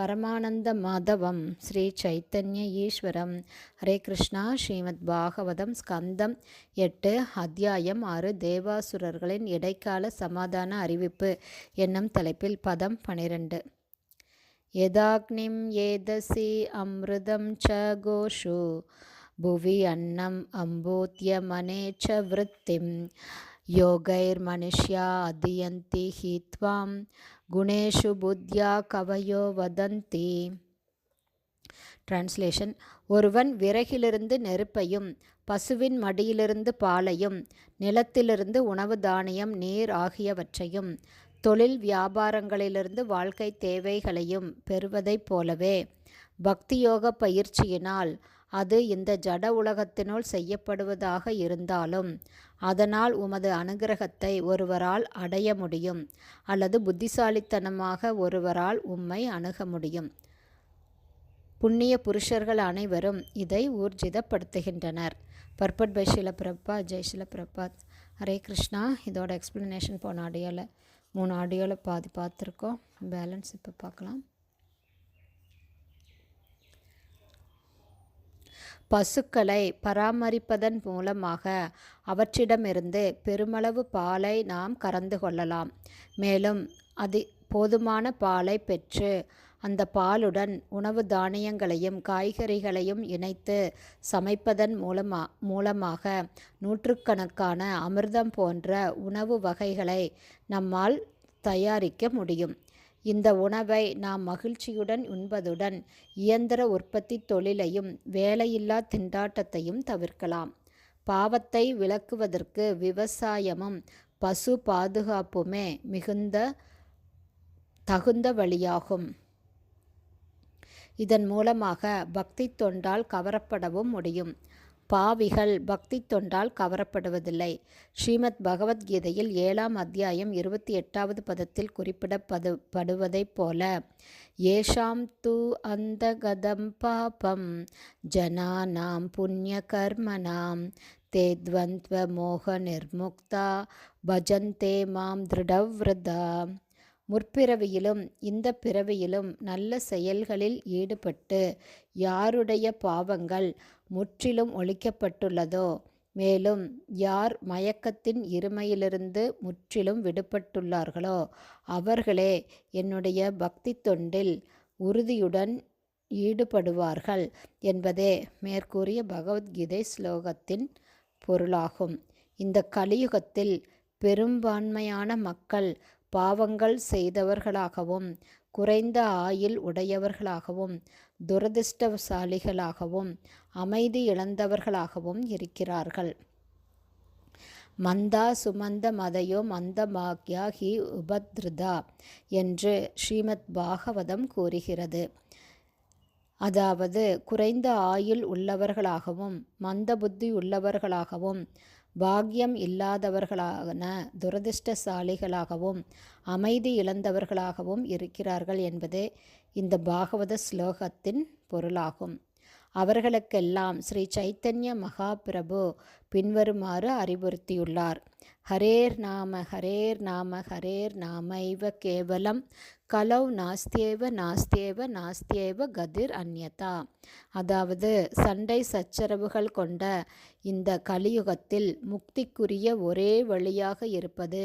பரமானந்த மாதவம் ஸ்ரீ சைத்தன்ய ஈஸ்வரம் ஹரே கிருஷ்ணா. ஸ்ரீமத் பாகவதம் ஸ்கந்தம் எட்டு அத்தியாயம் ஆறு தேவாசுரர்களின் இடைக்கால சமாதான அறிவிப்பு என்னும் தலைப்பில் பதம் பனிரெண்டு. யதாக்னிம் ஏதசி அம்ருதம் ச கோஷு புவி அன்னம் அம்போத்தியமனே ச விருத்திம். योगैर्मनुष्या अधीयन्ति हि त्वां गुणेषु बुद्ध्या कवयो वदन्ति டிரான்ஸ்லேஷன் ஒருவன் விறகிலிருந்து நெருப்பையும் பசுவின் மடியிலிருந்து பாலையும் நிலத்திலிருந்து உணவு தானியம் நீர் ஆகியவற்றையும் தொழில் வியாபாரங்களிலிருந்து வாழ்க்கை தேவைகளையும் பெறுவதைப் போலவே பக்தியோக பயிற்சியினால் அது இந்த ஜட உலகத்தினுள் செய்யப்படுவதாக இருந்தாலும் அதனால் உமது அனுகிரகத்தை ஒருவரால் அடைய முடியும் அல்லது புத்திசாலித்தனமாக ஒருவரால் உம்மை அணுக முடியும். புண்ணிய புருஷர்கள் அனைவரும் இதை ஊர்ஜிதப்படுத்துகின்றனர். பர்பட் பை ஷில பிரபா ஜெய் ஷில பிரபாத் ஹரே கிருஷ்ணா. இதோட எக்ஸ்ப்ளனேஷன் போன ஆடியோவில் மூணு ஆடியோவில் பாதி பார்த்துருக்கோம். பேலன்ஸ் இப்போ பார்க்கலாம். பசுக்களை பராமரிப்பதன் மூலமாக அவற்றிடமிருந்து பெருமளவு பாலை நாம் கறந்து கொள்ளலாம். மேலும் அதி போதுமான பாலை பெற்று அந்த பாலுடன் உணவு தானியங்களையும் காய்கறிகளையும் இணைத்து சமைப்பதன் மூலமா மூலமாக நூற்றுக்கணக்கான அமிர்தம் போன்ற உணவு வகைகளை நம்மால் தயாரிக்க முடியும். இந்த உணவை நாம் மகிழ்ச்சியுடன் உண்பதுடன் இயந்திர உற்பத்தி தொழிலையும் வேலையில்லா திண்டாட்டத்தையும் தவிர்க்கலாம். பாவத்தை விளக்குவதற்கு விவசாயமும் பசு பாதுகாப்புமே மிகுந்த தகுந்த வழியாகும். இதன் மூலமாக பக்தி தொண்டால் கவரப்படவும் முடியும். பாவிகள் பக்தி தொண்டால் கவரப்படுவதில்லை. ஸ்ரீமத் பகவத்கீதையில் ஏழாம் அத்தியாயம் இருபத்தி எட்டாவது பதத்தில் குறிப்பிடப்படு படுவதைப் போல ஏஷாம் து அந்த கதம் பாபம் ஜனானாம் புண்ணிய கர்மனாம் தே துவந்த்வ மோக நிர்முக்தா பஜந்தே மாம் திருடவ்ரதா முற்பிறவியிலும் இந்த பிறவியிலும் நல்ல செயல்களில் ஈடுபட்டு யாருடைய பாவங்கள் முற்றிலும் ஒழிக்கப்பட்டுள்ளதோ? மேலும் யார் மயக்கத்தின் இருமையிலிருந்து முற்றிலும் விடுபட்டுள்ளார்களோ அவர்களே என்னுடைய பக்தி தொண்டில் உறுதியுடன் ஈடுபடுவார்கள் என்பதே மேற்கூறிய பகவத்கீதை ஸ்லோகத்தின் பொருளாகும். இந்த கலியுகத்தில் பெரும்பான்மையான மக்கள் பாவங்கள் செய்தவர்களாகவும் குறைந்த ஆயில் உடையவர்களாகவும் துரதிர்ஷ்டசாலிகளாகவும் அமைதி இழந்தவர்களாகவும் இருக்கிறார்கள். மந்தா சுமந்த மதையோ மந்த மாக்யா ஹி உபத்ருதா என்று ஸ்ரீமத் பாகவதம் கூறுகிறது. அதாவது குறைந்த ஆயுள் உள்ளவர்களாகவும் மந்த புத்தி உள்ளவர்களாகவும் பாக்கியம் இல்லாதவர்களான துரதிர்ஷ்டசாலிகளாகவும் அமைதி இழந்தவர்களாகவும் இருக்கிறார்கள் என்பதே இந்த பாகவத ஸ்லோகத்தின் பொருளாகும். அவர்களுக்கெல்லாம் ஸ்ரீ சைத்தன்ய மகாபிரபு பின்வருமாறு அறிவுறுத்தியுள்ளார். ஹரேர் நாம ஹரேர் நாம ஹரேர் நாமைவ கேவலம். கலௌ நாஸ்தியேவ நாஸ்தியேவ நாஸ்தியேவ கதிர் அந்யதா அதாவது சண்டை சச்சரவுகள் கொண்ட இந்த கலியுகத்தில் முக்திக்குரிய ஒரே வழியாக இருப்பது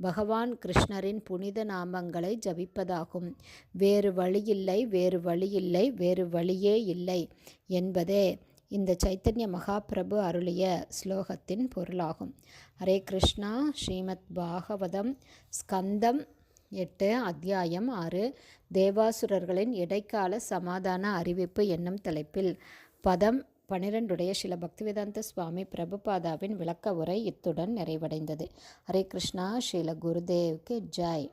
பகவான் கிருஷ்ணரின் புனித நாமங்களை ஜபிப்பதாகும். வேறு வழியில்லை வேறு வழியில்லை வேறு வழியே இல்லை என்பதே இந்த சைத்தன்ய மகாபிரபு அருளிய ஸ்லோகத்தின் பொருளாகும். ஹரே கிருஷ்ணா ஸ்ரீமத் பாகவதம் ஸ்கந்தம் எட்டு அத்தியாயம் ஆறு தேவாசுரர்களின் இடைக்கால சமாதான அறிவிப்பு என்னும் தலைப்பில் பதம் பனிரெண்டுடைய சில பக்திவேதாந்த சுவாமி பிரபுபாதாவின் விளக்க உரை இத்துடன் நிறைவடைந்தது. ஹரே கிருஷ்ணா ஸ்ரீல குருதேவ்க்கு ஜாய்.